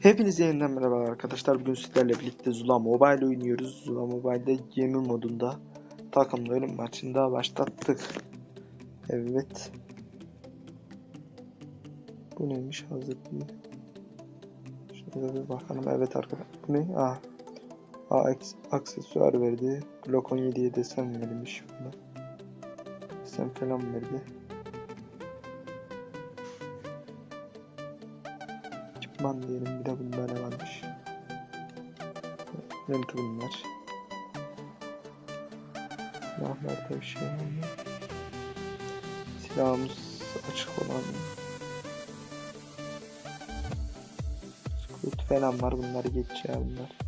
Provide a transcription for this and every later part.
Hepinize yeniden merhaba arkadaşlar. Bugün sizlerle birlikte Zula Mobile oynuyoruz. Zula Mobile'de gemi modunda takımla ölüm maçında başlattık. Evet. Bu neymiş hazır değil. Şöyle bir bakalım. Evet arkadaşlar. Bu ne? Aa. Aa aksesuar verdi. Glock 17'ye desen verilmiş. Desen falan verdi. Ekipman diyelim bir de bunda ne varmış. Renkli bunlar. Silahlarda bir şey var mı? Silahımız açık olan. Scoot falan var bunları geç ya bunlar.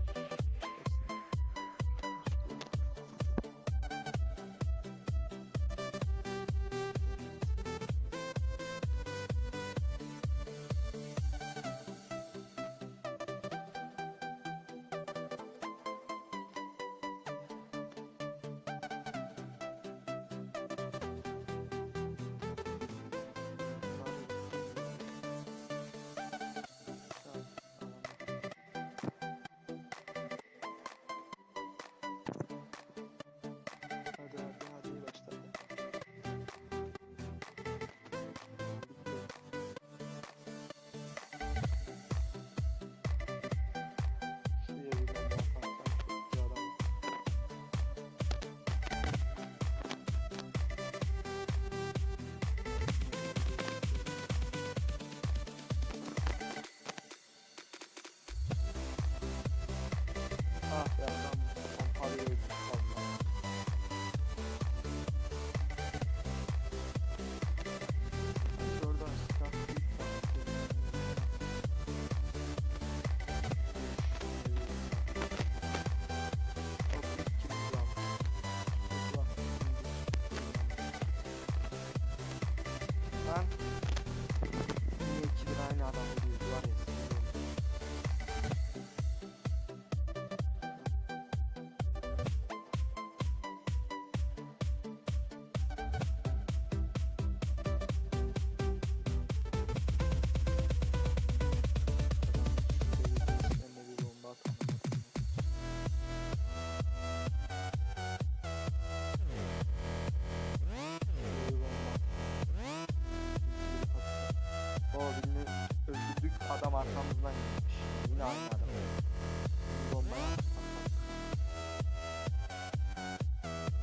O birini öldürdük adam arkamızdan gitmiş. Yine patlattık.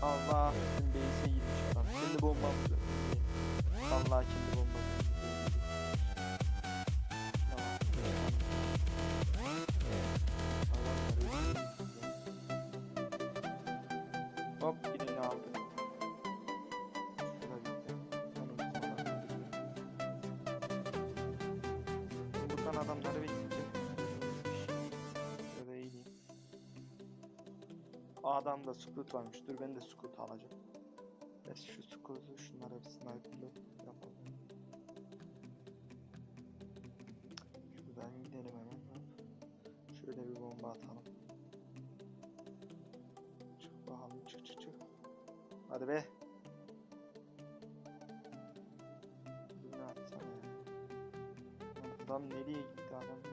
Allah bizim base'e girmiş adam. Kendi bombamızı. Allah kendi bombamızı. O adamda scoot varmış. Dur ben de scoot alacağım. Ben şu scoot'u şunlara bir sniper'lı yapalım. Şuradan gidelim hemen. Şöyle bir bomba atalım. Çık bakalım çık çık çık. Hadi be. Birini atsana ya. Adam nereye gitti adam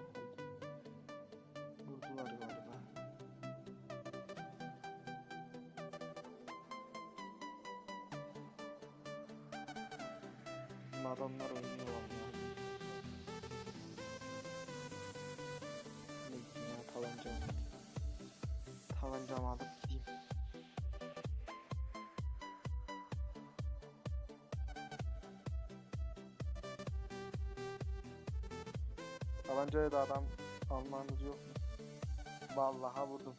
Bizim adamlar oynuyor vallahi. Ne gideyim ya tabancam. Tabancamı alıp gideyim. Tabancaya da adam almanız yok mu? Vallahi vurdum.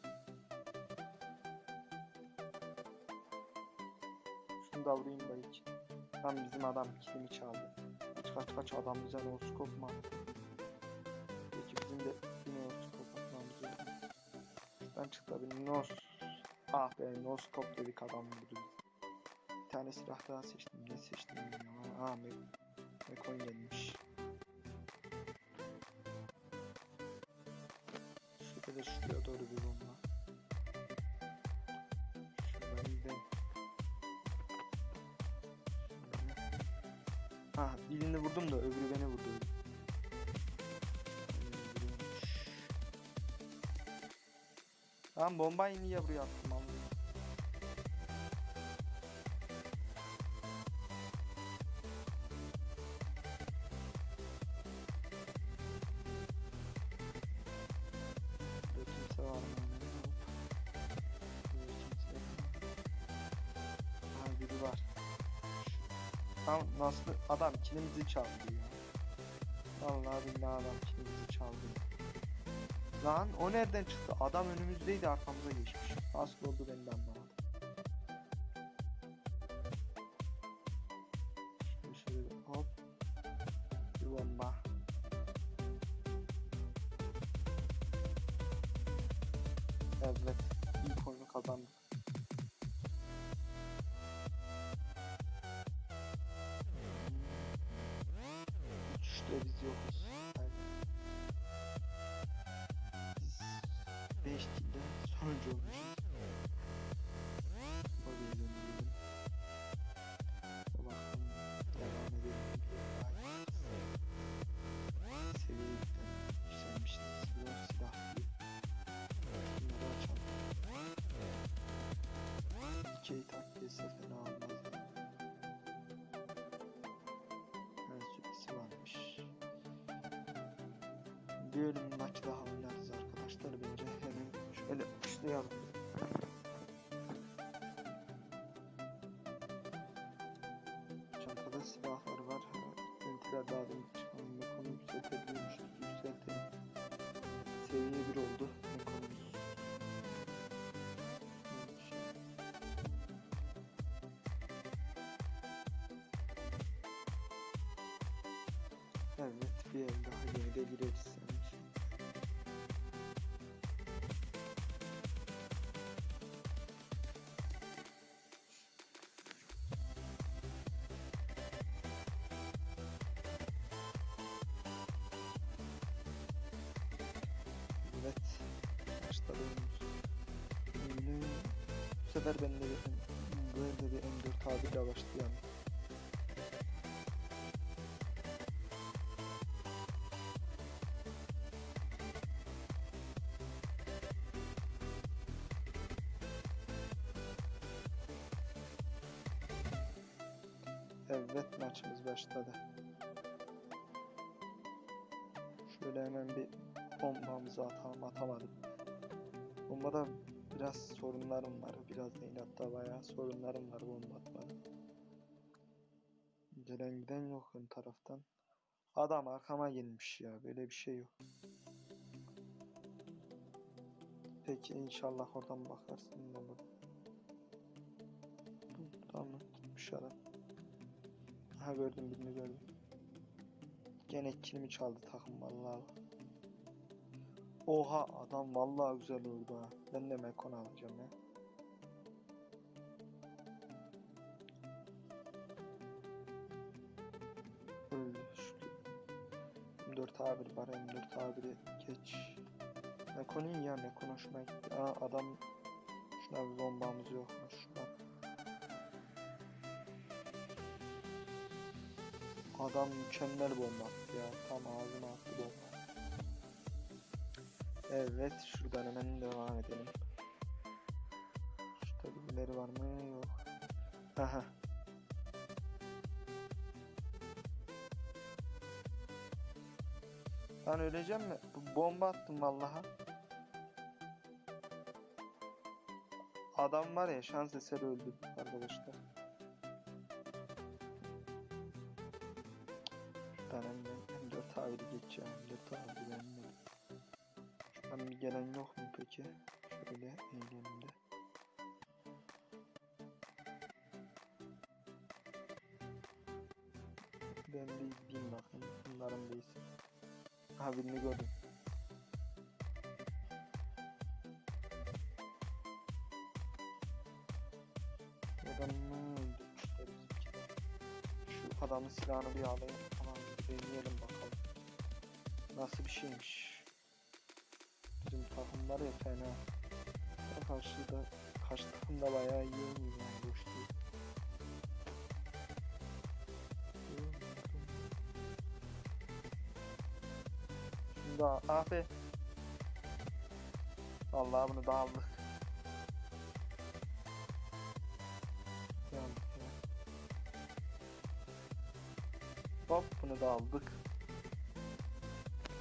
Şunu da vurayım belki. Tam bizim adam kilimi çaldı. Kaç kaç kaç adam no scope mu? Peki bizim de no scope atmamız mu? Şuradan çıktı bir no Ah be no scope dedik adam vurdu. Bir tane silah daha seçtim. Ne seçtim bilmiyorum ama. Aa Mek Mekon gelmiş. Şurada da şuraya doğru bir bomba. Ha birini vurdum da öbürü beni vurdu. Lan bombayı niye buraya attın? Tam nasıl adam kilimizi çaldı ya. Vallahi billahi adam kilimizi çaldı. Lan o nereden çıktı? Adam önümüzdeydi arkamıza geçmiş. Nasıl oldu ben de anlamadım. Şöyle şöyle bir hop. Bir bomba. Evet. ilk oyunu kazandık. Dikey takviyesi fena olmaz. Süresi varmış. Bir maç daha oynarız arkadaşlar bence hemen şöyle başlayalım. Evet bir el daha yine de gireriz sanki. Evet. Başladığımız bölümü bu sefer ben de elde bir M4 abiyle başlayalım. Evet maçımız başladı. Şöyle hemen bir bombamızı atalım atamadım. Bombada biraz sorunlarım var. Biraz değil hatta bayağı sorunlarım var bomba atmada. Gelen giden yok ön taraftan. Adam arkama gelmiş ya. Böyle bir şey yok. Peki inşallah oradan bakarsın ne olur. Tamam gitmiş adam. Aha gördüm birini gördüm. Gene kilimi çaldı takım vallahi. Oha adam vallahi güzel vurdu ha. Ben de Mekon alacağım ya. Öldü şükür. M4 A1 var M4 A1'i geç. Mekon iyi ya Mekon hoşuma gitti. Aa adam şuna bir bombamız yokmuş. Bak. Adam mükemmel bomba ya. Tam ağzına attı bomba. Evet şuradan hemen devam edelim. Şurada birileri var mı? Yok. Aha. Lan öleceğim mi? Bomba attım vallaha. Adam var ya şans eseri öldü arkadaşlar. Şuradan hemen M4 abi geçeceğim. M4 abi benim. Şuradan bir gelen yok mu peki? Şöyle eğilimde. Ben bir gideyim bakayım. Bunların değilsin. Ha birini gördüm. Adamı öldürmüşler. Şu adamın silahını bir alayım. Nasıl bir şeymiş. Bizim takım var ya fena. Ya karşıda karşı takım da bayağı iyi oynuyor yani boş değil. Şimdi abi Allah bunu da aldık. Hop bunu da aldık.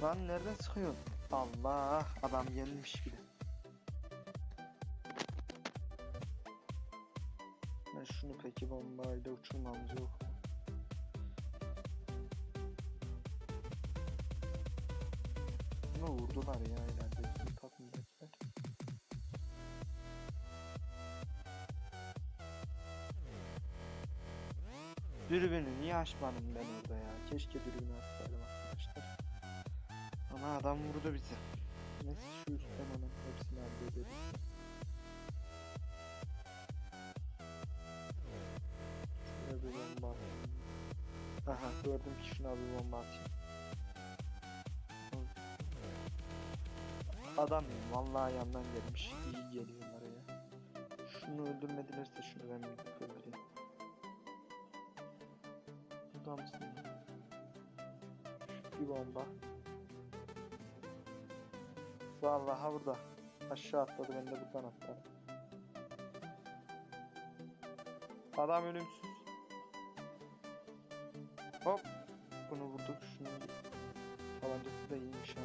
Lan nereden sıkıyorsun? Allah adam gelmiş bile. Ben şunu peki bombayla uçurmamız yok. Bunu vurdular ya herhalde bizim takımdakiler. Dürbünü niye açmadım ben orada ya? Keşke dürbünü açsaydım. Ama adam vurdu bizi. Neyse şu üstten hemen hepsini hallederiz. Şuraya bir bomba atayım. Aha gördüm ki şuna bir bomba atayım. Adam vallahi yandan gelmiş. İyi geliyorlar ya. Şunu öldürmedilerse şunu ben bir öldüreyim. Burada mısın? Bir bomba. Vallahi burada. Aşağı atladı ben de buradan atladım. Adam ölümsüz. Hop. Bunu vurduk. Şunu tabancası da iyiymiş ha.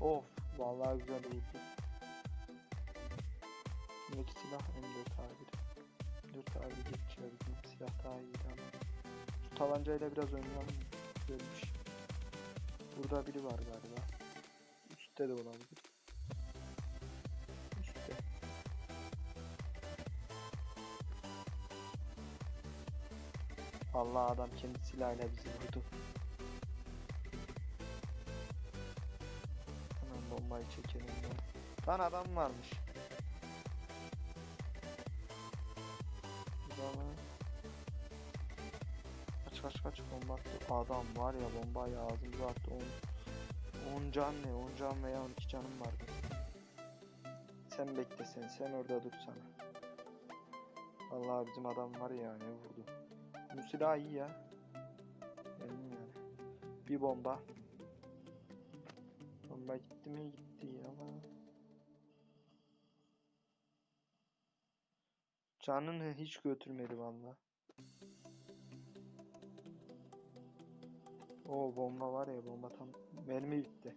Of. Vallahi güzel vurdu. Şimdiki silah M4 abi. 4 abi geçiyor bizim silah daha iyiydi ama. Şu tabancayla biraz oynayalım. Görmüş. Burada biri var galiba. Üstte de olabilir. Üstte. Allah adam kendi silahıyla bizi vurdu. Hemen bombayı çekelim ya. Lan adam varmış. Kaç kaç bomba attı. Adam var ya bombayı ağzımıza attı. 10 10 can ne? 10 can veya 12 canım vardı. Sen bekle sen. Orada dur sana. Vallahi bizim adam var ya ne vurdu. Bu silah iyi ya. Benim yani. Bir bomba. Bomba gitti mi gitti ama. Canını hiç götürmedi valla. O bomba var ya bomba tam mermi bitti.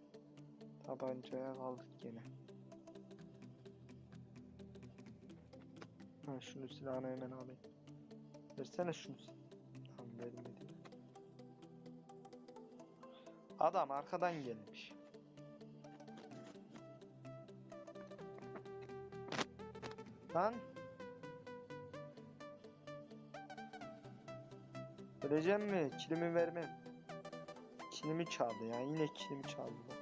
Tabancaya kaldık gene. Ha şunu silahını hemen alayım. Versene şunu. Tamam vermedi. Adam arkadan gelmiş. Lan. Öleceğim mi? Kilimi vermem. Kilimi çaldı ya. Yine kilimi çaldılar.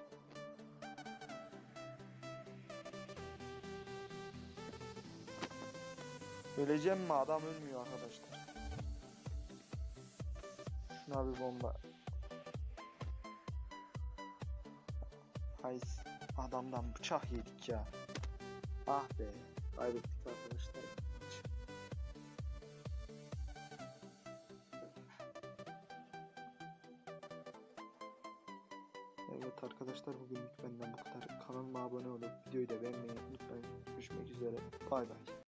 Öleceğim mi? Adam ölmüyor arkadaşlar. Şuna bir bomba. Ay adamdan bıçak yedik ya. Ah be. Kaybettik arkadaşlar. Arkadaşlar bugünlük benden bu kadar. Kanalıma abone olup videoyu da beğenmeyi unutmayın. Görüşmek üzere. Bay bay.